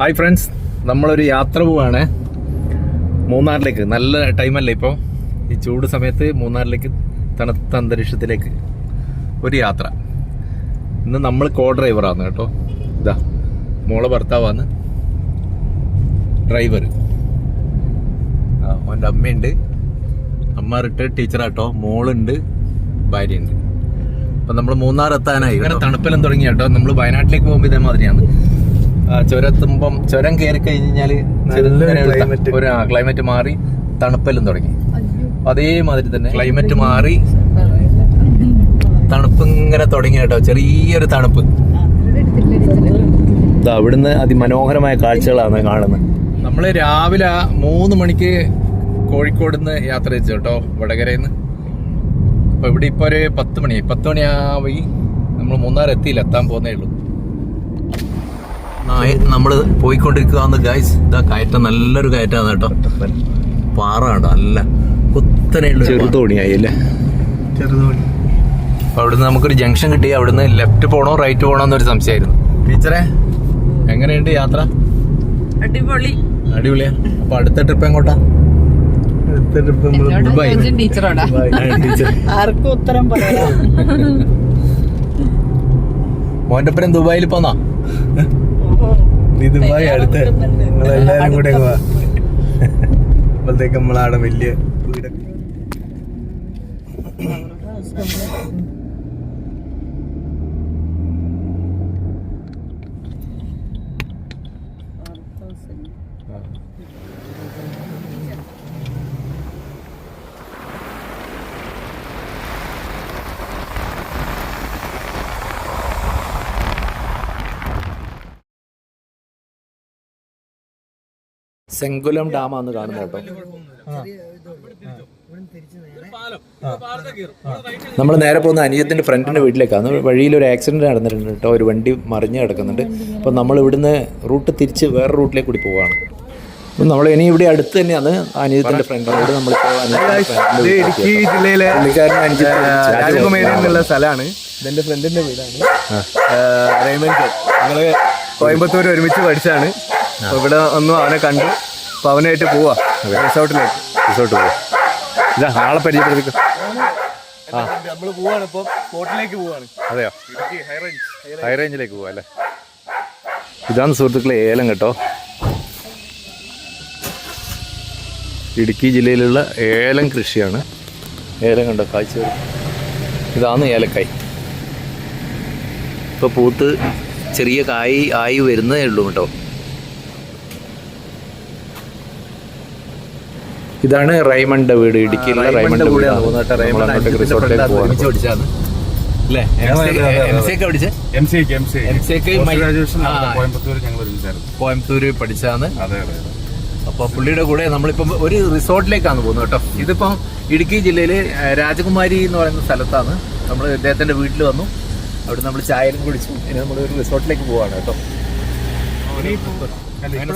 Hi friends നമ്മളൊരു യാത്ര പോവാണ്. മൂന്നാറിലേക്ക്. നല്ല ടൈമല്ലേ ഇപ്പോൾ ഈ ചൂട് സമയത്ത് മൂന്നാറിലേക്ക് തണുത്ത അന്തരീക്ഷത്തിലേക്ക് ഒരു യാത്ര. ഇന്ന് നമ്മൾ കോ ഡ്രൈവറാണ് കേട്ടോ. ഇതാ മോളെ ഭർത്താവാണ്. ഡ്രൈവർ അവന്റെ അമ്മയുണ്ട്. അമ്മ റിട്ടയർഡ് ടീച്ചറാട്ടോ മോളുണ്ട്. ഭാര്യയുണ്ട്. അപ്പം നമ്മൾ മൂന്നാർ എത്താനായി ഇങ്ങനെ തണുപ്പെല്ലാം തുടങ്ങി കേട്ടോ. നമ്മൾ വയനാട്ടിലേക്ക് പോകുമ്പോൾ ഇതേമാതിരിയാണ്. ചുരത്തുമ്പം ചുരം കയറി കഴിഞ്ഞാൽ climate. ഒരു ക്ലൈമറ്റ് മാറി തണുപ്പെല്ലാം തുടങ്ങി. അതേമാതിരി തന്നെ ക്ലൈമറ്റ് മാറി തണുപ്പ് ഇങ്ങനെ തുടങ്ങി കേട്ടോ ചെറിയൊരു തണുപ്പ്. ദാ അവിടുന്ന് അതിമനോഹരമായ കാഴ്ചകളാണ് കാണുന്നത്. നമ്മൾ രാവിലെ മൂന്ന് മണിക്ക് കോഴിക്കോട് നിന്ന് യാത്ര ചെയ്തു കേട്ടോ വടകരയിൽ നിന്ന് അപ്പൊ ഇവിടെ ഇപ്പൊ ഒരു പത്ത് മണി പത്ത് മണിയാവി നമ്മൾ മൂന്നാർ എത്തിയില്ല എത്താൻ പോകുന്നേ ഉള്ളൂ. നമ്മൾ പോയിക്കൊണ്ടിരിക്കുകയാണ് ഗൈസ് ഇതാ കയറ്റം നല്ലൊരു കയറ്റാണ് കേട്ടോ. പാറ കേട്ടോ നല്ല കുത്തനെയുള്ള ചെറുതോണിയായി അല്ലേ? ചെറുതോണി അപ്പൊ അവിടുന്ന് നമുക്കൊരു ജംഗ്ഷൻ കിട്ടി. അവിടുന്ന് ലെഫ്റ്റ് പോണോ റൈറ്റ് പോണോ എന്നൊരു സംശയമായിരുന്നു. ടീച്ചറെ എങ്ങനെയുണ്ട് യാത്ര? അടിപൊളി. അടിപൊളിയാ. അപ്പൊ അടുത്ത ട്രിപ്പ് എങ്ങോട്ടാ? ആർക്കും ഉത്തരം പറയാം. മോന്റെ ഒപ്പം ദുബായിൽ പോന്നാ? നീ ദുബായ് അടുത്ത നമ്മളെല്ലാരും കൂടെ അങ്ങ് വാ. അപ്പോഴത്തേക്ക് നമ്മളവിടെ വലിയ വീടൊക്കെ സെങ്കുലം ഡാമാന്ന് കാണുന്നത് കേട്ടോ. നമ്മൾ നേരെ പോകുന്ന അനിയത്തിന്റെ ഫ്രണ്ടിന്റെ വീട്ടിലേക്കാണ് വഴിയിൽ ഒരു ആക്സിഡന്റ് നടന്നിട്ടുണ്ട് കേട്ടോ. ഒരു വണ്ടി മറിഞ്ഞ് കിടക്കുന്നുണ്ട്. അപ്പോൾ നമ്മൾ ഇവിടുന്ന് റൂട്ട് തിരിച്ച് വേറെ റൂട്ടിലേക്ക് കൂടി പോവുകയാണ് അപ്പം നമ്മൾ ഇനി ഇവിടെ അടുത്ത് തന്നെയാണ് അനിയത്തിന്റെ ഫ്രണ്ടിനോട് നമ്മളിപ്പോൾ ഇത് ഇടുക്കി ജില്ലയിലെ രാജകുമാരി എന്നുള്ള സ്ഥലമാണ്. ഇതെന്റെ ഫ്രണ്ടിന്റെ വീടാണ്. റേമൻ കോയമ്പത്തൂർ ഒരുമിച്ച് പഠിച്ചാണ് അപ്പൊ ഇവിടെ ഒന്നും അവനെ കണ്ടു. അപ്പൊ അവനായിട്ട് പോവാ. റിസോർട്ടിലേക്ക് റിസോർട്ട് പോവാ ഇതാ ആളെ പരിചയപ്പെടുത്തിക്കും. നമ്മൾ പോവാണ് ഇപ്പൊ. പോവാണ്. അതെയോ? ഹൈ റേഞ്ച് ഹൈ റേഞ്ചിലേക്ക് പോവാ അല്ലേ? ഇതാണ് സുഹൃത്തുക്കളെ ഏലം കേട്ടോ. ഇടുക്കി ജില്ലയിലുള്ള ഏലം കൃഷിയാണ്. ഏലം കണ്ടോ? കാഴ്ച. ഇതാണ് ഏലക്കായ്. ഇപ്പോൾ പൂത്ത് ചെറിയ കായ് ആയി വരുന്നേ ഉള്ളൂ കേട്ടോ ഇതാണ് റൈമണ്ട് വീട് ഇടുക്കിയിലുള്ള റൈമണ്ട് റൈമണ്ട് വീടാണ് വീടാണ് പോകുന്നത് കേട്ടോ. റൈമണ്ട് നമ്മളങ്ങോട്ട് അഞ്ച് റിസോർട്ടിലേക്ക് ഫ്രണ്ടാണ് പോവാണ് ഒരുമിച്ച് പഠിച്ചതാണ് അല്ലേ അതെ, അതെ, അതെ. എം സി ഒക്കെ പഠിച്ചേ M C M C M Raymond വീട് മൈ- ഗ്രാജുവേഷൻ വീട് കോയമ്പത്തൂര് പഠിച്ചാന്ന്. അതെ അതെ അതെ. അപ്പൊ പുള്ളിയുടെ കൂടെ നമ്മളിപ്പം ഒരു റിസോർട്ടിലേക്കാണ് പോകുന്നത് കേട്ടോ. ഇതിപ്പം ഇടുക്കി ജില്ലയിൽ രാജകുമാരി എന്ന് പറയുന്ന സ്ഥലത്താണ് നമ്മൾ ഇദ്ദേഹത്തിന്റെ വീട്ടിൽ വന്നു. അവിടെ നമ്മൾ ചായയും കുടിച്ചു. ഇനി നമ്മൾ ഒരു റിസോർട്ടിലേക്ക് പോവാണ് കേട്ടോ.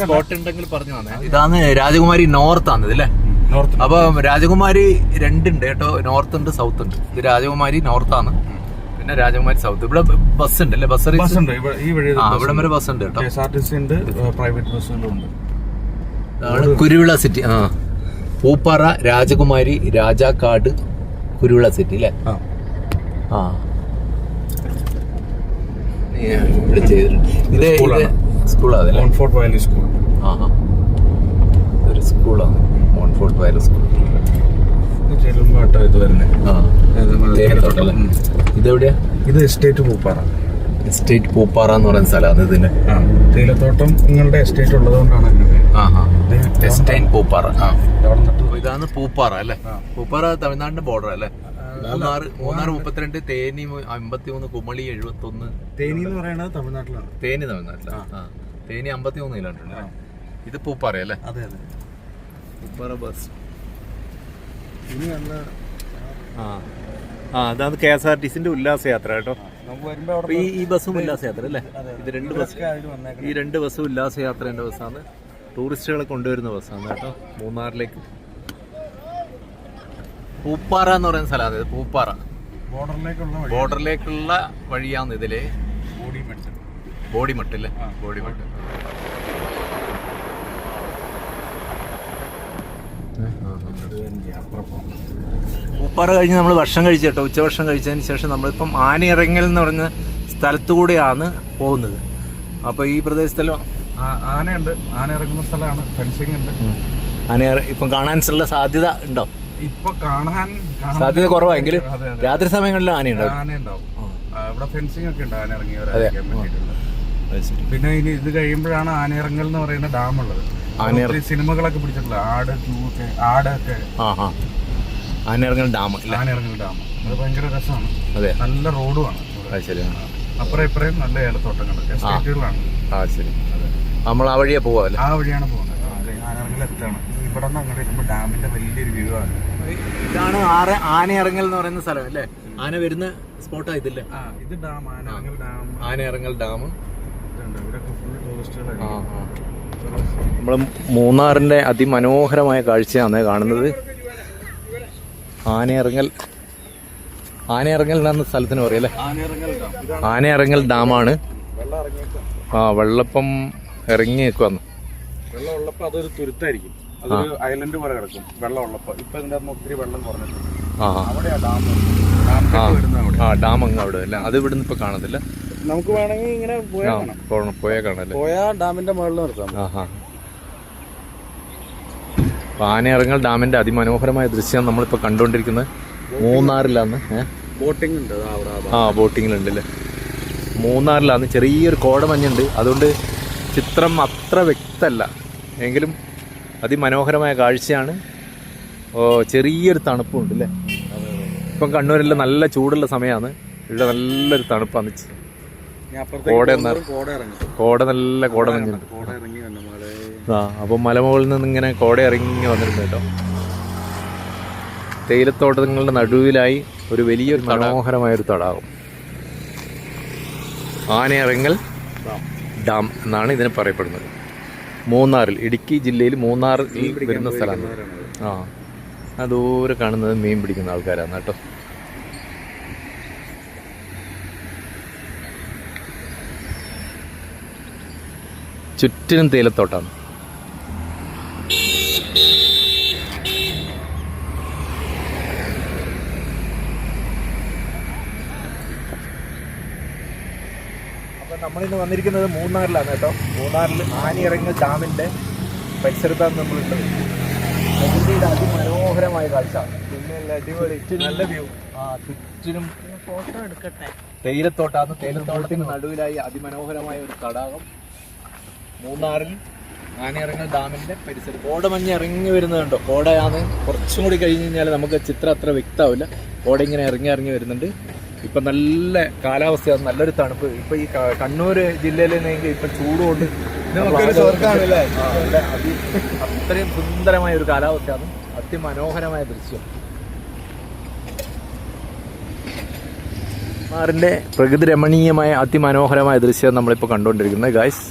സ്പോട്ട് ഉണ്ടെങ്കിൽ പറഞ്ഞു തന്നെ. ഇതാണ് രാജകുമാരി നോർത്ത് ആണ് ഇതല്ലേ നോർത്ത് അപ്പൊ രാജകുമാരി രണ്ടുണ്ട് കേട്ടോ. നോർത്ത് ഉണ്ട് സൗത്ത് ഉണ്ട്. ഇത് രാജകുമാരി നോർത്ത് ആണ്. പിന്നെ രാജകുമാരി സൗത്ത് ഇവിടെ ബസ് ഉണ്ട് അല്ലെ? ബസ് ബസ് ഉണ്ട്. ഇവിടെ ഈ വഴി ആ ഇവിടെ വരെ ബസ് ഉണ്ട് കേട്ടോ. കെ ആർ ടി സി ഉണ്ട് പ്രൈവറ്റ് ബസ്സുകളും ഉണ്ട്. കുരുവിള സിറ്റി ആ. പൂപ്പാറ രാജകുമാരി രാജാക്കാട് കുരുവിള സിറ്റി അല്ലേ ആ. ഇവിടെ ചെയ്തിട്ടുണ്ട്. ഇത് സ്കൂളാണ്. സ്കൂൾ ആ ഒരു സ്കൂളാണ് മോൺഫോർട്ട് വൈറസ് സ്കൂൾ. ഇതെവിടെയാ? ഇത് എസ്റ്റേറ്റ് പൂപ്പാറ. എസ്റ്റേറ്റ് പൂപ്പാറ എന്ന് പറയുന്ന സ്ഥലമാണ് ഇതിന്റെ തേയിലത്തോട്ടം നിങ്ങളുടെ എസ്റ്റേറ്റ് ഉള്ളതുകൊണ്ടാണ് എസ്റ്റേറ്റ് പൂപ്പാറ. ഇതാണ് പൂപ്പാറ അല്ലേ. പൂപ്പാറ തമിഴ്നാടിന്റെ ബോർഡർ അല്ലേ? മൂന്നാർ മൂന്നാർ മുപ്പത്തിരണ്ട് തേനി അമ്പത്തി മൂന്ന് കുമളി എഴുപത്തി ഒന്ന് തേനി എന്ന് പറയുന്നത് തമിഴ്നാട്ടിലാണ്. തേനി തമിഴ്നാട്ടിലാണ്. തേനി അമ്പത്തി മൂന്ന് കിലോമീറ്റർ ഇത് പൂപ്പാറ അല്ലേ? അതെ അതെ. ബസ് ഇനി വന്ന ആ. ആ അതാണ് കെ എസ് ആർ ടി സിന്റെ ഉല്ലാസയാത്ര കേട്ടോ. ഈ ഈ ബസ്സും ഉല്ലാസയാത്ര അല്ലേ? ഇത് രണ്ട് ബസ് ഈ രണ്ട് ബസ്സും ഉല്ലാസയാത്രേന്റെ ബസ്സാണ് ടൂറിസ്റ്റുകളെ കൊണ്ടുവരുന്ന ബസ്സാണ് കേട്ടോ. മൂന്നാറിലേക്ക്. പൂപ്പാറ എന്ന് പറയുന്ന സ്ഥലമാണ് ഇത് പൂപ്പാറ. ബോർഡറിലേക്കുള്ള ബോർഡറിലേക്കുള്ള വഴിയാണ് ഇതിലെ ബോഡിമട്ട്. ബോഡിമട്ട് ബോഡി മട്ട് അല്ലേ ബോഡി പൂപ്പാറ കഴിഞ്ഞ് നമ്മൾ ഭക്ഷണം കഴിച്ചു കേട്ടോ. ഉച്ചഭക്ഷണം കഴിച്ചതിന് ശേഷം നമ്മളിപ്പം ആനയിറങ്ങൽ എന്ന് പറഞ്ഞ സ്ഥലത്തു കൂടെയാണ് പോകുന്നത്. അപ്പോൾ ഈ പ്രദേശത്തെല്ലാം ആനയുണ്ട്. ആന ഇറങ്ങുന്ന സ്ഥലമാണ്. ഫെൻസിങ് ഉണ്ട്. ആന ഇപ്പം കാണാനുള്ള സാധ്യത ഉണ്ടോ? ഇപ്പൊ കാണാൻ കാണാൻ- സാധ്യത കുറവായെങ്കിലും. രാത്രി സമയങ്ങളിലും ആനയുണ്ടാവും. ആന ഉണ്ടാവും ആ, ഇവിടെ ഫെൻസിങ് ഒക്കെ ഉണ്ട്. ആന ഇറങ്ങി പിന്നെ ഇനി ഇത് കഴിയുമ്പോഴാണ് ആനയിറങ്ങൽ എന്ന് പറയുന്ന ഡാം ഉള്ളത് ആനയിറ- സിനിമകളൊക്കെ പിടിച്ചിട്ടുള്ള ആട് ക്യൂ ഒക്കെ ആടൊക്കെ. ആ ആ. ആനയിറങ്ങൽ ഡാം ഇല്ല? ആനയിറങ്ങൽ ഡാം. അത് ഭയങ്കര രസമാണ്. അതെ. നല്ല റോഡുമാണ്. അത് ശരി. ആ. അപ്പുറം ഇപ്പുറയും നല്ല ഏലത്തോട്ടങ്ങളൊക്കെ എസ്റ്റേറ്റുകളാണ്. ആ ശരി. നമ്മൾ ആ വഴിയെ പോവാല്ലേ ആ വഴിയാണ് പോകുന്നത്. ആനയിറങ്ങൽ എത്താണ് ഇവിടെ നിന്ന് അങ്ങോട്ട് വരുമ്പോൾ ഡാമിന്റെ വലിയൊരു വ്യൂ ആണ്. ഇതാണ് ആറ് ആനയിറങ്ങൽ എന്ന് പറയുന്ന സ്ഥലം അല്ലേ? ആന വരുന്ന സ്പോട്ടാ ഇതില്ലേ? ആ ഇത് dam. Anayirangal dam. Anayirangal dam. ഇവിടെ ഫുൾ ടൂറിസ്റ്റുകളാണ് നമ്മൾ മൂന്നാറിന്റെ അതിമനോഹരമായ കാഴ്ചയാണ് കാണുന്നത്. ആനയിറങ്ങൽ. ആനയിറങ്ങൽ എന്ന സ്ഥലത്തിന് പറയും അല്ലേ ആനയിറങ്ങൽ ഡാമാണ്. ആ വെള്ളപ്പം ഇറങ്ങി നിൽക്കുവന്ന് വെള്ളം ഉള്ളപ്പോൾ അതൊരു തുരുത്തായിരിക്കും. അതൊരു ഐലൻഡ് പോലെ കിടക്കും. വെള്ളം ഉള്ളപ്പോൾ ഇപ്പൊ അകത്ത് ഒത്തിരി വെള്ളം കുറഞ്ഞിട്ടുണ്ട്. ആ. ഡാം. അങ്ങ് അവിടെ. അല്ല? അത് ഇവിടുന്ന് ഇപ്പൊ കാണത്തില്ല. നമുക്ക് വേണമെങ്കിൽ ഇങ്ങനെ പോയാൽ പോയാൽ കാണല്ലേ പോയാ ഡാമിന്റെ മുകളിൽ നിർത്താം. ആ ഹാ ആനയിറങ്ങൽ ഡാമിന്റെ അതിമനോഹരമായ ദൃശ്യം നമ്മളിപ്പോൾ കണ്ടുകൊണ്ടിരിക്കുന്നത്. മൂന്നാറിലാന്ന് ഏ? ബോട്ടിംഗ് ആ ബോട്ടിങ്ങിലുണ്ട് അല്ലേ? മൂന്നാറിലാണ് ചെറിയൊരു കോടമഞ്ഞുണ്ട്. അതുകൊണ്ട് ചിത്രം അത്ര വ്യക്തമല്ല എങ്കിലും അതിമനോഹരമായ കാഴ്ചയാണ്. ഓ ചെറിയൊരു തണുപ്പുണ്ട് അല്ലേ? ഇപ്പം കണ്ണൂരെല്ലാം നല്ല ചൂടുള്ള സമയമാണ് ഇവിടെ നല്ലൊരു തണുപ്പാണ് കോട കോട ഇറങ്ങി. കോട നല്ല കോടമഞ്ഞുണ്ട് കോട ആ അപ്പം മലമുകളിൽ നിന്ന് ഇങ്ങനെ കോട ഇറങ്ങി വന്നിട്ടുണ്ട് കേട്ടോ. തേയിലത്തോട്ടങ്ങളുടെ നടുവിലായി ഒരു വലിയൊരു മനോഹരമായ ഒരു തടാകം. ആനയിറങ്ങൽ ഡാം എന്നാണ് ഇതിനെ പറയപ്പെടുന്നത്. മൂന്നാറിൽ ഇടുക്കി ജില്ലയിൽ മൂന്നാറിൽ വരുന്ന സ്ഥലമാണ്. ആ. ദൂരെ കാണുന്നത് മീൻ പിടിക്കുന്ന ആൾക്കാരാണ് കേട്ടോ. ചുറ്റിനും തേയിലത്തോട്ടാണ്. നമ്മളിന്ന് വന്നിരിക്കുന്നത് മൂന്നാറിലാണ് കേട്ടോ. മൂന്നാറിൽ ആനിയിറങ്ങിയ ഡാമിന്റെ പരിസരത്താണ് നമ്മളുള്ളത് പ്രകൃതിയുടെ അതിമനോഹരമായ കാഴ്ച. പിന്നെ അടിപൊളി നല്ല വ്യൂ ആ ചുറ്റിനും ഫോട്ടോ എടുക്കട്ടെ. തേയിലത്തോട്ടാണ് തേയിലത്തോട്ടത്തിന് നടുവിലായി അതിമനോഹരമായ ഒരു തടാകം. മൂന്നാറിൽ ആനയിറങ്ങൽ ഡാമിന്റെ പരിസരം. കോടമഞ്ഞ് ഇറങ്ങി വരുന്നുണ്ടോ കോടയാണ്. കുറച്ചും കൂടി കഴിഞ്ഞ് കഴിഞ്ഞാൽ നമുക്ക് ചിത്രം അത്ര വ്യക്തമാവില്ല. കോട ഇങ്ങനെ ഇറങ്ങി ഇറങ്ങി വരുന്നുണ്ട്. ഇപ്പൊ നല്ല കാലാവസ്ഥയാണ്. നല്ലൊരു തണുപ്പ്. ഇപ്പൊ ഈ കണ്ണൂര് കണ്ണൂർ ജില്ലയിൽ ഇപ്പൊ ചൂടുകൊണ്ട് നമുക്കൊരു അത്രയും സുന്ദരമായ ഒരു കാലാവസ്ഥയാണ് അതിമനോഹരമായ ദൃശ്യം. മൂന്നാറിന്റെ പ്രകൃതി രമണീയമായ അതിമനോഹരമായ ദൃശ്യം നമ്മളിപ്പോൾ കണ്ടുകൊണ്ടിരിക്കുന്നത്. ഗായ്സ്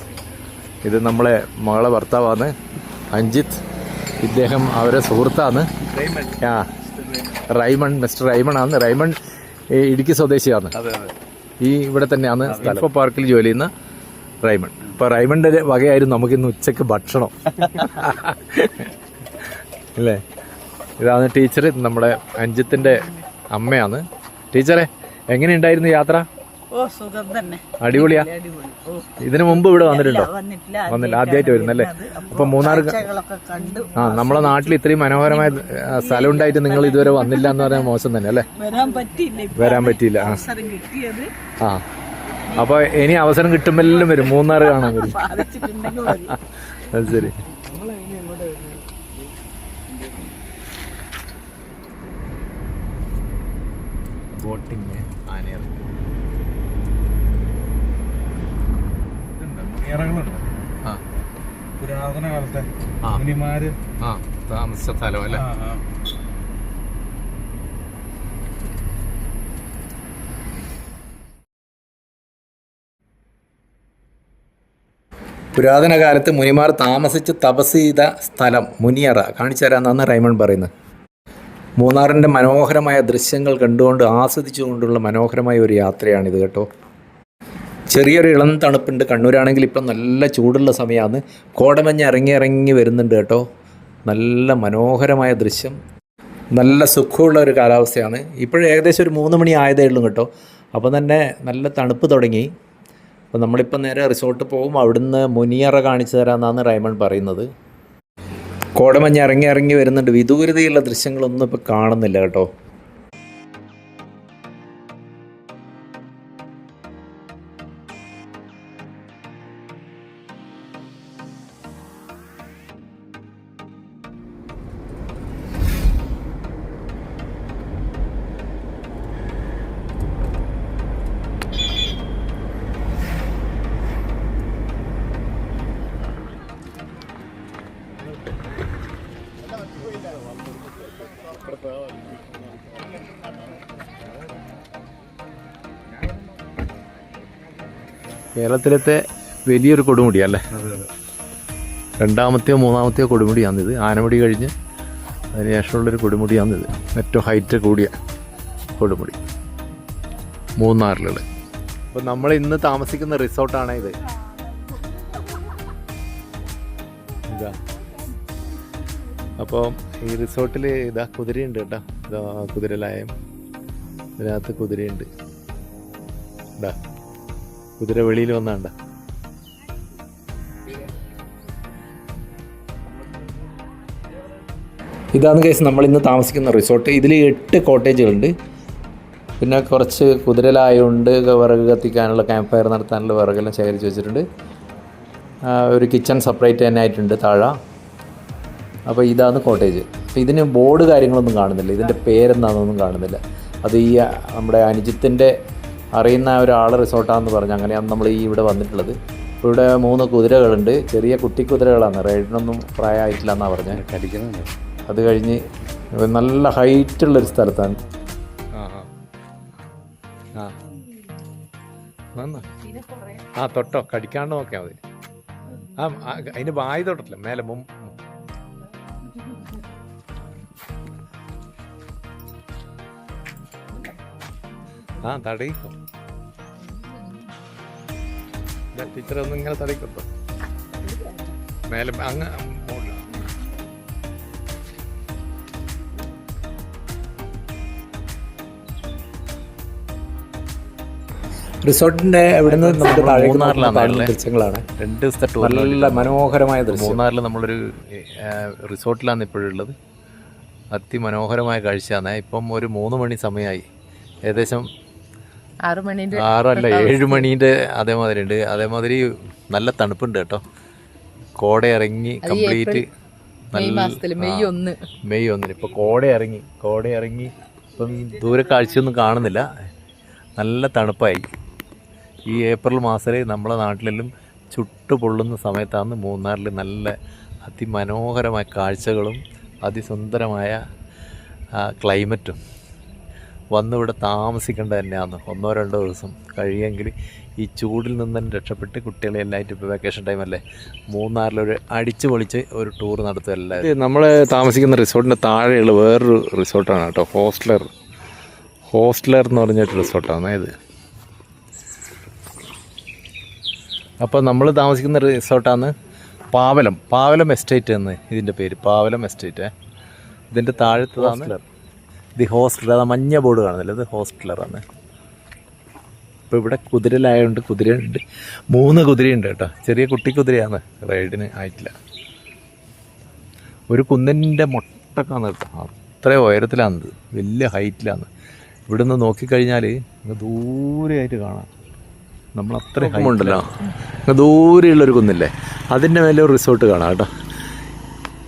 ഇത് നമ്മളെ മകളെ ഭർത്താവാണ് അഞ്ജിത്ത്. ഇദ്ദേഹം അവരെ സുഹൃത്താണ്. ആ റൈമൺ മിസ്റ്റർ റൈമൺ ആണ് റൈമൺ ഇടുക്കി സ്വദേശിയാണ്. ഈ ഇവിടെ തന്നെയാണ് ഇൻഫോ പാർക്കിൽ ജോലി ചെയ്യുന്ന റൈമൺ. ഇപ്പൊ റൈമണിന്റെ വകയായിരുന്നു നമുക്കിന്ന് ഉച്ചയ്ക്ക് ഭക്ഷണം. അല്ലേ? ഇതാണ് ടീച്ചർ നമ്മുടെ അഞ്ജിത്തിന്റെ അമ്മയാണ്. ടീച്ചറെ എങ്ങനെയുണ്ടായിരുന്നു യാത്ര? ഓ സുഖം തന്നെ. അടിപൊളിയാ. ഇതിനു മുമ്പ് ഇവിടെ വന്നിട്ടുണ്ടോ? വന്നില്ല ആദ്യമായിട്ട് വരുന്നല്ലേ? അപ്പൊ മൂന്നാർ ആ നമ്മളെ നാട്ടിൽ ഇത്രയും മനോഹരമായ സ്ഥലം ഉണ്ടായിട്ട് നിങ്ങൾ ഇതുവരെ വന്നില്ല എന്ന് പറഞ്ഞാൽ മോശം തന്നെ അല്ലേ? വരാൻ പറ്റിയില്ല. ആ. അപ്പൊ ഇനി അവസരം കിട്ടുമ്പോഴെല്ലാം വരും. മൂന്നാർ കാണാൻ വരും. അത് ശരി. ബോട്ടിങ്. മുനിയറകളുണ്ട്? ആ. പുരാതന കാലത്തെ. മുനിമാര് ആ. താമസിച്ച സ്ഥലം അല്ലേ? പുരാതന കാലത്ത് മുനിമാർ താമസിച്ച് തപസ് ചെയ്ത സ്ഥലം മുനിയറ. കാണിച്ചു തരാമെന്നാണ് റൈമൺ പറയുന്നത്. മൂന്നാറിന്റെ മനോഹരമായ ദൃശ്യങ്ങൾ കണ്ടുകൊണ്ട് ആസ്വദിച്ചുകൊണ്ടുള്ള മനോഹരമായ ഒരു യാത്രയാണിത് കേട്ടോ. ചെറിയൊരു ഇളം തണുപ്പുണ്ട്. കണ്ണൂരാണെങ്കിൽ ഇപ്പം നല്ല ചൂടുള്ള സമയമാണ്. കോടമഞ്ഞ് ഇറങ്ങി ഇറങ്ങി വരുന്നുണ്ട് കേട്ടോ. നല്ല മനോഹരമായ ദൃശ്യം. നല്ല സുഖമുള്ള ഒരു കാലാവസ്ഥയാണ്. ഇപ്പോഴും ഏകദേശം ഒരു മൂന്ന് മണി ആയതേ ഉള്ളൂ കേട്ടോ. അപ്പം തന്നെ നല്ല തണുപ്പ് തുടങ്ങി. അപ്പോൾ നമ്മളിപ്പോൾ നേരെ റിസോർട്ട് പോകും. അവിടുന്ന് മുനിയറ കാണിച്ചു തരാമെന്നാണ് റൈമൺ പറയുന്നത്. കോടമഞ്ഞ് ഇറങ്ങി ഇറങ്ങി വരുന്നുണ്ട്. വിദൂരതയുള്ള ദൃശ്യങ്ങളൊന്നും ഇപ്പോൾ കാണുന്നില്ല കേട്ടോ. കേരളത്തിലത്തെ വലിയൊരു കൊടുമുടിയല്ലേ? രണ്ടാമത്തെയോ മൂന്നാമത്തെയോ കൊടുമുടിയാണിത്. ആനമുടി കഴിഞ്ഞ് അതിനുശേഷമുള്ളൊരു കൊടുമുടിയാണിത്. ഏറ്റവും ഹൈറ്റ് കൂടിയ കൊടുമുടി. മൂന്നാറിലുള്ള അപ്പോൾ നമ്മൾ ഇന്ന് താമസിക്കുന്ന റിസോർട്ടാണ് ഇത്. ഇതാ. അപ്പോൾ ഈ റിസോർട്ടിൽ ഇതാ കുതിരയുണ്ട് കേട്ടോ. ഇതാ കുതിരലായം. ഇതിനകത്ത് കുതിരയുണ്ട്. ഇതാ. കുതിര വെളിയിൽ വന്നാണ്ട. ഇതാണ് കേസ് നമ്മൾ ഇന്ന് താമസിക്കുന്ന റിസോർട്ട് ഇതിൽ എട്ട് കോട്ടേജുകളുണ്ട് പിന്നെ കുറച്ച് കുതിരലായുണ്ട് വിറക് കത്തിക്കാനുള്ള ക്യാമ്പ് ഫയർ നടത്താനുള്ള വിറകെല്ലാം ശേഖരിച്ച് വെച്ചിട്ടുണ്ട്. ഒരു കിച്ചൺ സെപ്പറേറ്റ് തന്നെ ആയിട്ടുണ്ട് താഴെ. അപ്പോൾ ഇതാണ് കോട്ടേജ് ഇതിന് ബോർഡ് കാര്യങ്ങളൊന്നും കാണുന്നില്ല. ഇതിന്റെ പേരെന്താണെന്നൊന്നും കാണുന്നില്ല. അത് ഈ നമ്മുടെ അനുജിത്തിന്റെ അറിയുന്ന ഒരാൾ റിസോർട്ടാണെന്ന് പറഞ്ഞു. അങ്ങനെയാണ് നമ്മൾ ഈ ഇവിടെ വന്നിട്ടുള്ളത്. ഇപ്പോൾ ഇവിടെ മൂന്ന് കുതിരകളുണ്ട്. ചെറിയ കുട്ടി കുതിരകളാണ്. റൈഡിനൊന്നും പ്രായമായിട്ടില്ല എന്നാണ് പറഞ്ഞത് അത് കഴിഞ്ഞ് നല്ല ഹൈറ്റ് ഹൈറ്റുള്ളൊരു സ്ഥലത്താണ്. ആ തൊട്ടോ. കടിക്കാണ്ട് നോക്കിയാൽ മതി. ആ അതിന് വായി തൊട്ടില്ല മേലെ മും. ആ തടയിക്കോ. ടീച്ചർ ഒന്നും ഇങ്ങനെ തടയിക്കോ മേലെ അങ്ങ് റിസോർട്ടിന്റെ എവിടുന്ന് നമുക്ക് താഴേക്ക് മൂന്നാറിലാണ് ദൃശ്യങ്ങളാണ്. രണ്ട് ദിവസത്തെ ടൂർ നല്ല മനോഹരമായ ദൃശ്യം. മൂന്നാറിൽ നമ്മളൊരു റിസോർട്ടിലാണ് ഇപ്പോഴുള്ളത് അതിമനോഹരമായ കാഴ്ചയാണ് ഇപ്പം ഒരു മൂന്ന് മണി സമയമായി ഏകദേശം ആറു മണിന്റെ ആറല്ല ഏഴ് മണീന്റെ അതേമാതിരി ഉണ്ട് അതേമാതിരി നല്ല തണുപ്പുണ്ട് കേട്ടോ. കോട ഇറങ്ങി കംപ്ലീറ്റ് മെയ് ഒന്ന്. മെയ് ഒന്നിന്. ഇപ്പോൾ കോട ഇറങ്ങി കോട ഇറങ്ങി ഇപ്പം ദൂരെ കാഴ്ചയൊന്നും കാണുന്നില്ല. നല്ല തണുപ്പായി. ഈ ഏപ്രിൽ മാസത്തിൽ നമ്മളെ നാട്ടിലെല്ലാം ചുട്ടു പൊള്ളുന്ന സമയത്താണ് മൂന്നാറിൽ നല്ല അതിമനോഹരമായ കാഴ്ചകളും അതിസുന്ദരമായ ക്ലൈമറ്റും. വന്നിവിടെ താമസിക്കേണ്ടത് തന്നെയാണ് ഒന്നോ രണ്ടോ ദിവസം കഴിയുമെങ്കിൽ ഈ ചൂടിൽ നിന്ന് തന്നെ രക്ഷപ്പെട്ട് കുട്ടികളെ എല്ലായിട്ടും ഇപ്പോൾ വെക്കേഷൻ ടൈമല്ലേ മൂന്നാറിലൊരു അടിച്ചു പൊളിച്ച് ഒരു ടൂർ എല്ലാവരും നമ്മൾ താമസിക്കുന്ന റിസോർട്ടിന്റെ താഴെയുള്ള വേറൊരു റിസോർട്ടാണ് കേട്ടോ. ഹോസ്റ്റലർ. ഹോസ്റ്റലർ എന്ന് പറഞ്ഞൊരു റിസോർട്ടാണ്. ഇത് അപ്പോൾ നമ്മൾ താമസിക്കുന്ന റിസോർട്ടാണ് പാവലം. പാവലം എസ്റ്റേറ്റ് എന്ന് ഇതിന്റെ പേര്. പാവലം എസ്റ്റേറ്റ്. ഇതിന്റെ താഴത്തതാണ് ഇത് ഹോസ്റ്റലർ അത് മഞ്ഞ ബോർഡ് കാണുന്നില്ല? ഇത് ഹോസ്റ്റലറാണ്. ഇപ്പോൾ ഇവിടെ കുതിരലായതുകൊണ്ട് കുതിരയുണ്ട്. മൂന്ന് കുതിരയുണ്ട് കേട്ടോ. ചെറിയ കുട്ടി കുതിരയാണ് റൈഡിന് ആയിട്ടില്ല. ഒരു കുന്നിന്റെ മുട്ടക്കാണ് കേട്ടോ. അത്ര ഉയരത്തിലാണത്. വലിയ ഹൈറ്റിലാണ്. ഇവിടെ നിന്ന് നോക്കിക്കഴിഞ്ഞാൽ ദൂരെയായിട്ട് കാണാം. നമ്മൾ അത്ര ഉണ്ടല്ലോ. അങ്ങ് ദൂരെയുള്ളൊരു കുന്നില്ലേ? അതിന്റെ മേലെ ഒരു റിസോർട്ട് കാണാം കേട്ടോ.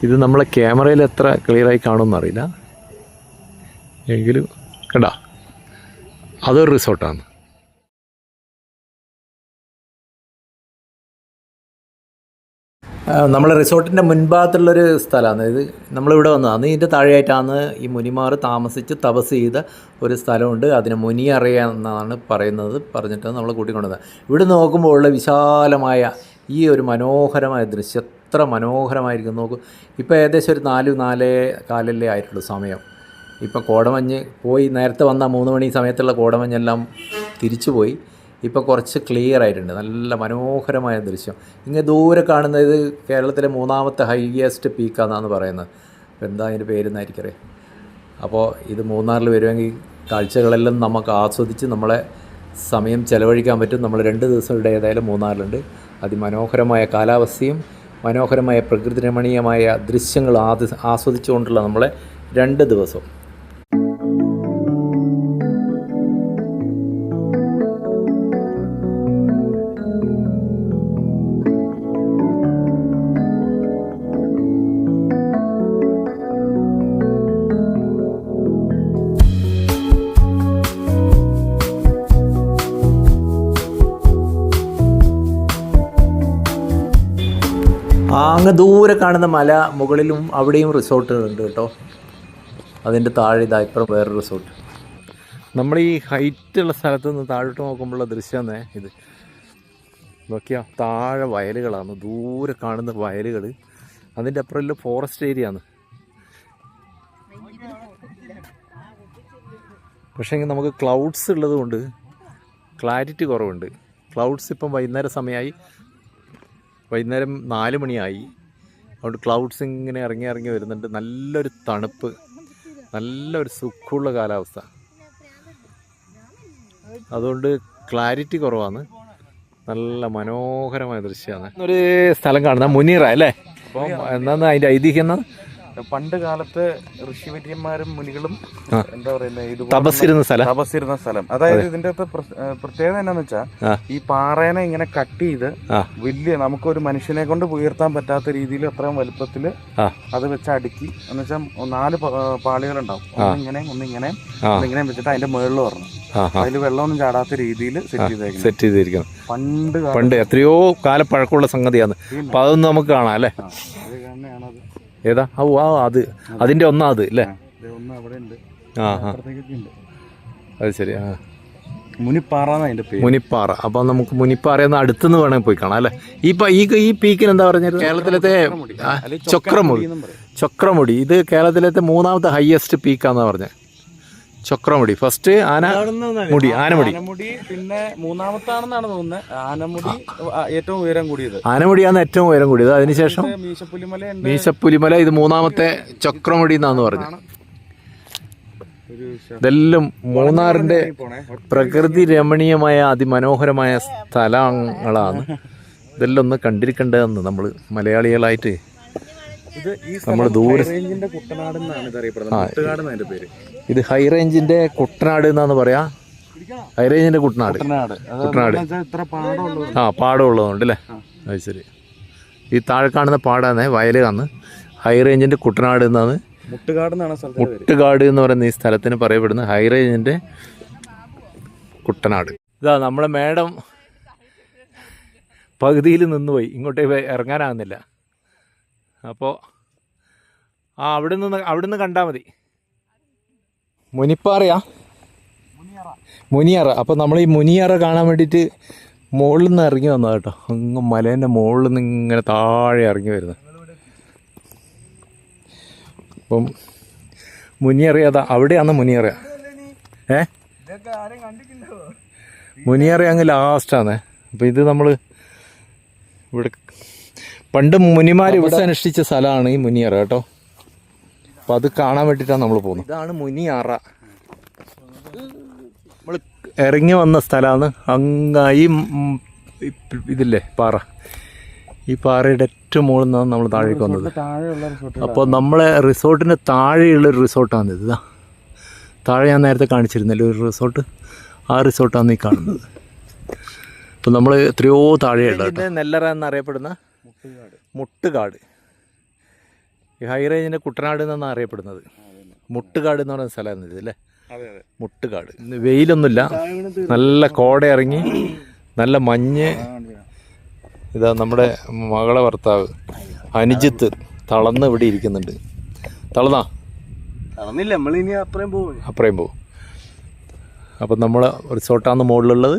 ഇത് നമ്മളെ ക്യാമറയിൽ എത്ര ക്ലിയറായി കാണുമെന്ന് അറിയില്ല എങ്കിലും കണ്ട അതൊരു റിസോർട്ടാണ്. നമ്മളെ റിസോർട്ടിന്റെ മുൻഭാഗത്തുള്ളൊരു സ്ഥലമാണ്. ഇത് നമ്മളിവിടെ വന്നതാണ് ഇതിന്റെ താഴെയായിട്ടാണ് ഈ മുനിമാർ താമസിച്ച് തപസ് ചെയ്ത ഒരു സ്ഥലമുണ്ട്. അതിന് മുനി എന്നാണ് പറയുന്നത്. പറഞ്ഞിട്ട് നമ്മൾ കൂട്ടിക്കൊണ്ടത്. ഇവിടെ നോക്കുമ്പോൾ ഉള്ള വിശാലമായ ഈ ഒരു മനോഹരമായ ദൃശ്യം. എത്ര മനോഹരമായിരിക്കും. നോക്കൂ. ഇപ്പോൾ ഏകദേശം ഒരു നാല് നാലേ കാലല്ലേ ആയിട്ടുള്ളൂ സമയം. ഇപ്പോൾ കോടമഞ്ഞ് പോയി നേരത്തെ വന്ന മൂന്ന് മണി സമയത്തുള്ള കോടമഞ്ഞെല്ലാം തിരിച്ചു പോയി ഇപ്പോൾ കുറച്ച് ക്ലിയർ ആയിട്ടുണ്ട്. നല്ല മനോഹരമായ ദൃശ്യം. ഇങ്ങനെ ദൂരെ കാണുന്നത് കേരളത്തിലെ മൂന്നാമത്തെ ഹൈയസ്റ്റ് പീക്കാന്നാണ് പറയുന്നത്. അപ്പോൾ എന്താ അതിന്റെ പേരെന്നായിരിക്കറിയാം? അപ്പോൾ ഇത് മൂന്നാറിൽ വരുമെങ്കിൽ കാഴ്ചകളെല്ലാം നമുക്ക് ആസ്വദിച്ച് നമ്മളെ സമയം ചിലവഴിക്കാൻ പറ്റും. നമ്മൾ രണ്ട് ദിവസം ഇവിടെ ഏതായാലും മൂന്നാറിലുണ്ട്. അതിമനോഹരമായ കാലാവസ്ഥയും മനോഹരമായ പ്രകൃതിരമണീയമായ ദൃശ്യങ്ങൾ ആസ്വദിച്ചുകൊണ്ടുള്ള നമ്മളെ രണ്ട് ദിവസം. അങ്ങ് ദൂരെ കാണുന്ന മല മുകളിലും അവിടെയും റിസോർട്ടുണ്ട് കേട്ടോ. അതിന്റെ താഴെ ഇതാ ഇപ്പുറം വേറെ റിസോർട്ട് നമ്മൾ ഈ ഹൈറ്റുള്ള സ്ഥലത്ത് നിന്ന് താഴോട്ട് നോക്കുമ്പോഴുള്ള ദൃശ്യമാണ് ഇത്. നോക്കിയാ താഴെ വയലുകളാണ്. ദൂരെ കാണുന്ന വയലുകൾ അതിന്റെ അപ്പുറം ഫോറസ്റ്റ് ഏരിയ ആണ്. പക്ഷേ നമുക്ക് ക്ലൗഡ്സ് ഉള്ളതുകൊണ്ട് ക്ലാരിറ്റി കുറവുണ്ട്. ക്ലൗഡ്സ് ഇപ്പം വൈകുന്നേരം സമയമായി വൈകുന്നേരം നാല് മണിയായി. അതുകൊണ്ട് ക്ലൗഡ്സ് ഇങ്ങനെ ഇറങ്ങി ഇറങ്ങി വരുന്നുണ്ട്. നല്ലൊരു തണുപ്പ്. നല്ലൊരു സുഖമുള്ള കാലാവസ്ഥ. അതുകൊണ്ട് ക്ലാരിറ്റി കുറവാണ്. നല്ല മനോഹരമായ ദൃശ്യമാണ്. ഒരു സ്ഥലം കാണുന്ന മുനീറ അല്ലേ? അപ്പം എന്നാന്ന് അതിന്റെ ഐതിഹ്യം എന്നാ പണ്ട് കാലത്ത് ഋഷിവര്യന്മാരും മുനികളും എന്താ പറയുന്നത് തപസ്സിരുന്ന സ്ഥലം. തപസ്സിരുന്ന സ്ഥലം. അതായത് ഇതിന്റെ അകത്ത് പ്രത്യേകത എന്നാന്ന് വെച്ചാൽ ഈ പാറേനെ ഇങ്ങനെ കട്ട് ചെയ്ത് വലിയ നമുക്ക് ഒരു മനുഷ്യനെ കൊണ്ട് ഉയർത്താൻ പറ്റാത്ത രീതിയിൽ അത്രയും വലുപ്പത്തിൽ അത് വെച്ച് അടുക്കി. എന്ന് വെച്ചാൽ നാല് പാളികൾ ഉണ്ടാവും ഒന്നിങ്ങനെ ഒന്നിങ്ങനെ. ഒന്നിങ്ങനെ വെച്ചിട്ട് അതിന്റെ മുകളിൽ പറഞ്ഞു അതിൽ വെള്ളമൊന്നും ചാടാത്ത രീതിയിൽ സെറ്റ് ചെയ്തിരിക്കണം. പണ്ട് പണ്ട് എത്രയോ കാലപ്പഴക്കമുള്ള സംഗതിയാണ്. അപ്പൊ അതൊന്നും നമുക്ക് കാണാം അല്ലേ? അത് തന്നെയാണത് ഏതാ? ഓ ആ അത്. അതിന്റെ ഒന്നാ അത് അല്ലേ? ആ ആ അത് ശരി ആ. മുനിപ്പാറ അതിന്റെ മുനിപ്പാറ. അപ്പൊ നമുക്ക് മുനിപ്പാറയെന്ന് അടുത്തുനിന്ന് വേണമെങ്കിൽ പോയി കാണാം അല്ലേ? ഈ ഈ ഈ പീക്കിന് എന്താ പറഞ്ഞത്? കേരളത്തിലത്തെ ചക്രമുടി. എന്നും. ചക്രമുടി. ഇത് കേരളത്തിലത്തെ മൂന്നാമത്തെ ഹയസ്റ്റ് പീക്കാന്നാ പറഞ്ഞത്. ചക്രമുടി. ഫസ്റ്റ് ആന മുടി ആനമുടി. ആനമുടി പിന്നെ മൂന്നാമത്താണെന്നാണ് തോന്നുന്നത് ആനമുടി ഏറ്റവും ഉയരം കൂടിയത്. ആനമുടിയാണ് ഏറ്റവും ഉയരം കൂടിയത്. അതിനുശേഷം മീശപ്പുലിമല മീശപ്പുലിമല ഇത് മൂന്നാമത്തെ ചക്രമുടി എന്നാന്ന് പറഞ്ഞു ഇതെല്ലാം മൂന്നാറിന്റെ പ്രകൃതി രമണീയമായ അതിമനോഹരമായ സ്ഥലങ്ങളാണ്. ഇതെല്ലാം ഒന്ന് കണ്ടിരിക്കേണ്ടതെന്ന് നമ്മൾ മലയാളികളായിട്ട് സ്ഥലം ദൂരെ- കുട്ടനാട് എന്നാണ് ഇതറിയപ്പെടുന്നത്. പേര്. ഇത് ഹൈ റേഞ്ചിന്റെ കുട്ടനാട് എന്നാന്ന് പറയാ? ഹൈ റേഞ്ചിന്റെ കുട്ടനാട്. കുട്ടനാട്. ആ പാടം ഉള്ളതുകൊണ്ട് അല്ലേ അത് ശരി. ഈ താഴെ കാണുന്ന പാടാണ് വയലാണ് ഹൈ റേഞ്ചിന്റെ കുട്ടനാട് എന്നാണ്. മുട്ടുകാട് എന്ന് പറയുന്ന ഈ സ്ഥലത്തിന് പറയപ്പെടുന്ന ഹൈ റേഞ്ചിന്റെ കുട്ടനാട്. ഇതാ നമ്മളെ മേഡം പകുതിയിൽ നിന്നുപോയി. ഇങ്ങോട്ടേ വേ- ഇറങ്ങാനാകുന്നില്ല. അപ്പോൾ ആ അവിടെ നിന്ന് അവിടെ നിന്ന് കണ്ടാൽ മതി. മുനിപ്പാറയാ മുനിയറ. അപ്പോൾ നമ്മൾ ഈ മുനിയറ കാണാൻ വേണ്ടിയിട്ട് മുകളിൽ നിന്ന് ഇറങ്ങി വന്നത് കേട്ടോ. അങ്ങ് മലേന്റെ മുകളിൽ നിന്ന് ഇങ്ങനെ താഴെ ഇറങ്ങി വരുന്നത് അപ്പം മുനിയറിയാതാ അവിടെയാണ് മുനിയറ? ഏ? മുനിയറ അങ്ങ് ലാസ്റ്റാണ് അപ്പോൾ ഇത് നമ്മൾ ഇവിടെ പണ്ട് മുനിമാർ ഇവിടെ അനുഷ്ഠിച്ച സ്ഥലമാണ് ഈ മുനിയറ കേട്ടോ. അപ്പോൾ അത് കാണാൻ വേണ്ടിട്ടാണ് നമ്മൾ പോകുന്നത്. ഇതാണ് മുനിയാറ. നമ്മൾ ഇറങ്ങി വന്ന സ്ഥലമാണ് അങ്ങായി ഇതില്ലേ പാറ. ഈ പാറയുടെ ഏറ്റവും മുകളിൽ നിന്നാണ് നമ്മൾ താഴേക്ക് വന്നത്. താഴെയുള്ള റിസോർട്ട് അപ്പോൾ നമ്മളെ റിസോർട്ടിന് താഴെയുള്ള ഒരു റിസോർട്ടാണ് ഇത്. ഇതാ. താഴെ ഞാൻ നേരത്തെ കാണിച്ചിരുന്നല്ലോ ഒരു റിസോർട്ട്. ആ റിസോർട്ടാണ് ഈ കാണുന്നത്. അപ്പോൾ നമ്മൾ എത്രയോ താഴെയുള്ള നെല്ലറ എന്നറിയപ്പെടുന്ന മുട്ടുകാട്. മുട്ടുകാട്. ഈ ഹൈ റേഞ്ചിന്റെ കുട്ടനാട് എന്നാണ് അറിയപ്പെടുന്നത്. മുട്ടുകാട് എന്ന് പറയുന്ന സ്ഥലമാണ് ഇത് അല്ലേ? മുട്ടുകാട്. വെയിലൊന്നുമില്ല. നല്ല കോട ഇറങ്ങി നല്ല മഞ്ഞ്. ഇതാ നമ്മുടെ മകളെ ഭർത്താവ് അനുജിത്ത് തളന്ന് ഇവിടെ ഇരിക്കുന്നുണ്ട്. തളർന്നാ? നടന്നില്ല നമ്മൾ ഇനി അപ്പുറം പോകും അപ്പുറം പോകും അപ്പം നമ്മൾ റിസോർട്ടാണ് മുകളിലുള്ളത്.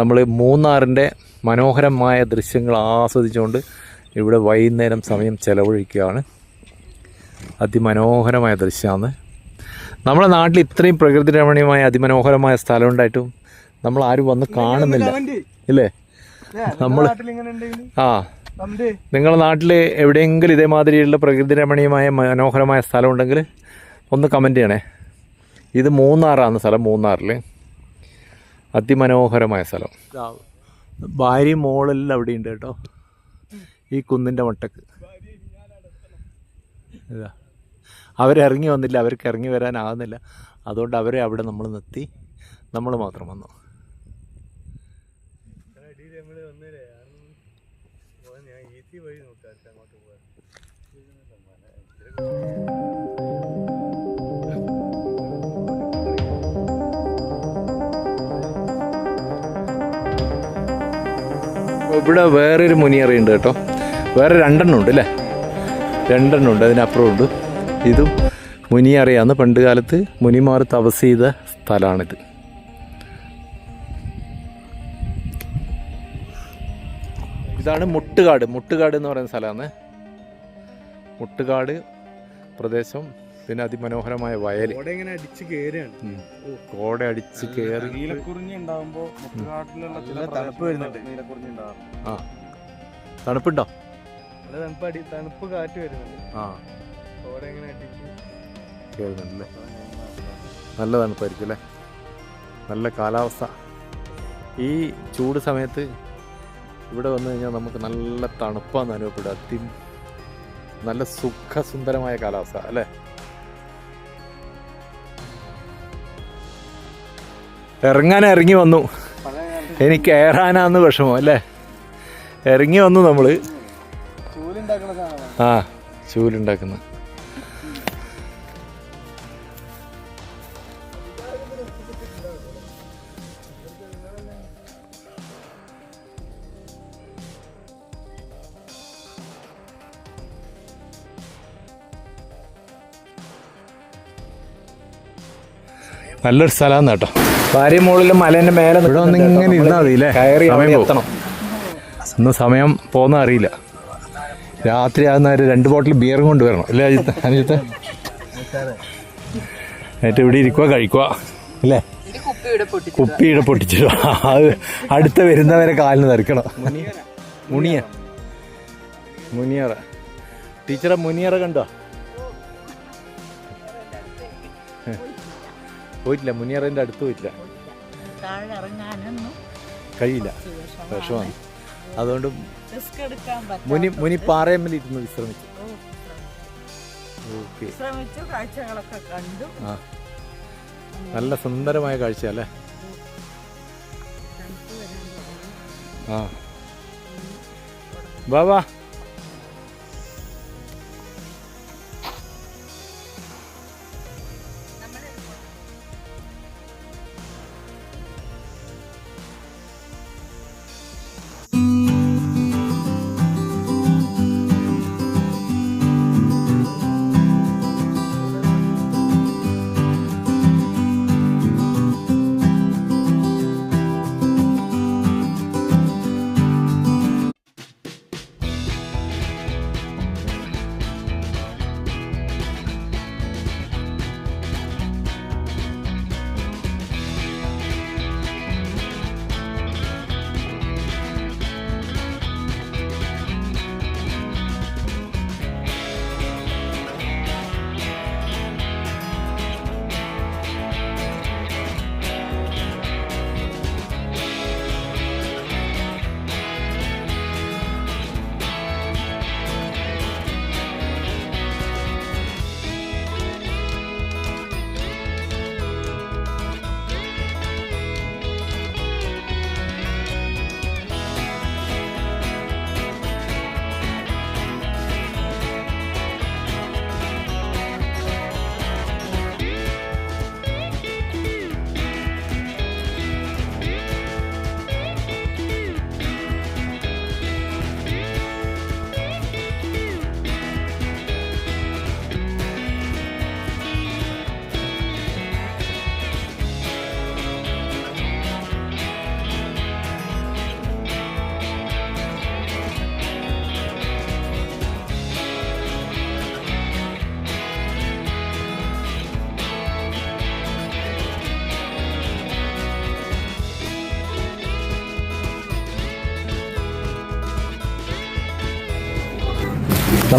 നമ്മൾ മൂന്നാറിന്റെ മനോഹരമായ ദൃശ്യങ്ങൾ ആസ്വദിച്ചുകൊണ്ട് ഇവിടെ വൈകുന്നേരം സമയം ചെലവഴിക്കുകയാണ്. അതിമനോഹരമായ ദൃശ്യമാണ്. നമ്മുടെ നാട്ടിൽ ഇത്രയും പ്രകൃതി രമണീയമായ അതിമനോഹരമായ സ്ഥലം ഉണ്ടായിട്ടും നമ്മൾ ആരും വന്ന് കാണുന്നില്ല. ഇല്ലേ? നമ്മൾ ആ. നിങ്ങളുടെ നാട്ടിൽ എവിടെയെങ്കിലും ഇതേമാതിരിയുള്ള പ്രകൃതി രമണീയമായ മനോഹരമായ സ്ഥലം ഉണ്ടെങ്കിൽ ഒന്ന് കമന്റ് ചെയ്യണേ. ഇത് മൂന്നാറാണ് സ്ഥലം മൂന്നാറിൽ അതിമനോഹരമായ സ്ഥലം. ഭാര്യ മോളെല്ലാം അവിടെ ഉണ്ട് കേട്ടോ. ഈ കുന്നിന്റെ മട്ടക്ക്. ഇതാ. അവരിറങ്ങി വന്നില്ല അവർക്ക് ഇറങ്ങി വരാനാകുന്നില്ല അതുകൊണ്ട് അവരെ അവിടെ നമ്മൾ നിർത്തി. നമ്മൾ മാത്രം വന്നു. ഇവിടെ വേറൊരു മുനിയറയുണ്ട് കേട്ടോ. വേറെ രണ്ടെണ്ണം ഉണ്ട് അല്ലേ? രണ്ടെണ്ണം അതിനപ്പുറമുണ്ട്. അതിനപ്പുറം ഉണ്ട് ഇതും മുനിയറയാന്ന് പണ്ട് കാലത്ത് മുനിമാർ തപസ് ചെയ്ത സ്ഥലമാണിത്. ഇതാണ് മുട്ടുകാട്. മുട്ടുകാട് എന്ന് പറയുന്ന സ്ഥലമാണ്. മുട്ടുകാട് പ്രദേശം പിന്നെ അതിമനോഹരമായ വയൽ കോട അടിച്ച് കയറി ഉണ്ടാവാറുണ്ട്. തണുപ്പുണ്ടോ? നല്ല തണുപ്പ് അടി തണുപ്പ് കാറ്റ് വരുന്നുണ്ട്. ആ. കേൾക്കുന്നുണ്ടല്ലേ നല്ല തണുപ്പായിരിക്കും അല്ലേ? നല്ല കാലാവസ്ഥ. ഈ ചൂട് സമയത്ത് ഇവിടെ വന്നു കഴിഞ്ഞാൽ നമുക്ക് നല്ല തണുപ്പാന്ന് അനുഭവപ്പെടും അതി നല്ല സുഖസുന്ദരമായ കാലാവസ്ഥ അല്ലേ? ഇറങ്ങാൻ ഇറങ്ങി വന്നു. എനിക്ക് ഏറാനാന്ന് വിഷമം അല്ലേ? ഇറങ്ങി വന്നു സാധനമാണ് ആ ചൂലുണ്ടാക്കുന്ന. നല്ലൊരു സ്ഥലമാണ് കേട്ടോ. ഭാര്യ മുകളിൽ മലേന്റെ മേലെ ഇവിടെ ഒന്നും ഇങ്ങനെ ഇരുന്നാൽ മതി അല്ലേ കയറി സമയം എത്തണം. ഇന്ന് സമയം പോകുന്ന അറിയില്ല. രാത്രി ആകുന്ന ഒരു രണ്ട് ബോട്ടിൽ ബിയറും കൊണ്ടുവരണം അല്ലേ അജിത്ത്? അനിജിത്ത് എന്നിട്ട് ഇവിടെ ഇരിക്കുക കഴിക്കുക അല്ലേ? കുപ്പിയുടെ പൊട്ടിച്ചു കുപ്പിയുടെ പൊട്ടിച്ചിടുക. അത് അടുത്ത വരുന്നവരെ കാലിന് തെറിക്കണം മുനിയ മുനിയറ. ടീച്ചറെ മുനിയറ കണ്ടോ? പോയിട്ടില്ല മുനിയറേന്റെ അടുത്ത് പോയിട്ടില്ല. കഴിയില്ല. വിഷമാണ് അതുകൊണ്ട് റിസ്ക് എടുക്കാൻ പറ്റും മുനി മുനി പാറയമ്മൽ ഇരുന്ന് വിശ്രമിച്ചു. ഓക്കെ. ശ്രമിച്ചു കാഴ്ചകളൊക്കെ കണ്ടു. ആ. നല്ല സുന്ദരമായ കാഴ്ച അല്ലേ? ആ. വാ.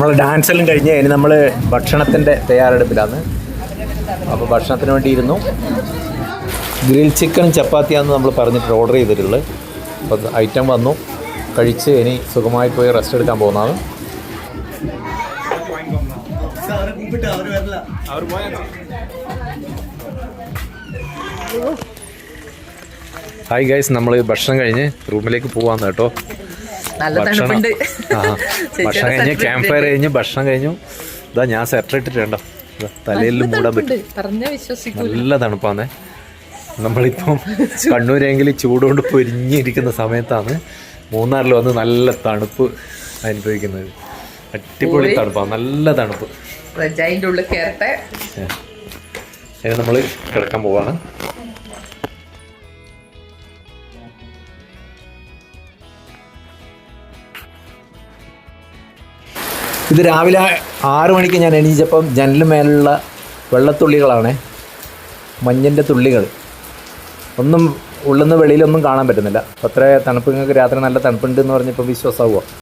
നമ്മൾ ഡാൻസ് എല്ലാം കഴിഞ്ഞ് ഇനി നമ്മൾ ഭക്ഷണത്തിന്റെ തയ്യാറെടുപ്പിലാണ്. അപ്പോൾ ഭക്ഷണത്തിന് വേണ്ടി ഇരുന്നു ഗ്രിൽ ചിക്കൻ ചപ്പാത്തിയാന്ന് നമ്മൾ പറഞ്ഞിട്ട് ഓർഡർ ചെയ്തിട്ടുള്ളത്. അപ്പോൾ ഐറ്റം വന്നു. കഴിച്ച് ഇനി സുഖമായി പോയി റെസ്റ്റ് എടുക്കാൻ പോകുന്നതാണ്. ഹായ് ഗൈസ് നമ്മൾ ഭക്ഷണം കഴിഞ്ഞ് റൂമിലേക്ക് പോവാന്ന് കേട്ടോ. ഭക്ഷണം. ഭക്ഷണം കഴിഞ്ഞ് ക്യാമ്പ് ഫയർ കഴിഞ്ഞ് ഭക്ഷണം കഴിഞ്ഞു. ഇതാ ഞാൻ സെപ്പറേറ്റിട്ട് തലയിൽ മൂടാൻ പറ്റും. നല്ല തണുപ്പാന്നേ. നമ്മളിപ്പം കണ്ണൂരെങ്കിൽ ചൂടുകൊണ്ട് പൊരിഞ്ഞിരിക്കുന്ന സമയത്താണ് മൂന്നാറിൽ വന്ന് നല്ല തണുപ്പ് അനുഭവിക്കുന്നത്. അടിപൊളി തണുപ്പാണ് നല്ല തണുപ്പ്. അതിന്റെ ഉള്ളിൽ കയറട്ടെ. നമ്മൾ കിടക്കാൻ പോവാണ്. ഇത് രാവിലെ ആറ് മണിക്ക് ഞാൻ എണീച്ചപ്പം ജനലിന് മേലുള്ള വെള്ളത്തുള്ളികളാണ്. മഞ്ഞിന്റെ തുള്ളികൾ. ഒന്നും ഉള്ളുന്ന വെളിയിലൊന്നും കാണാൻ പറ്റുന്നില്ല. അത്ര തണുപ്പ്. നിങ്ങൾക്ക് രാത്രി നല്ല തണുപ്പുണ്ട് എന്ന് പറഞ്ഞപ്പോൾ വിശ്വാസമാവുമോ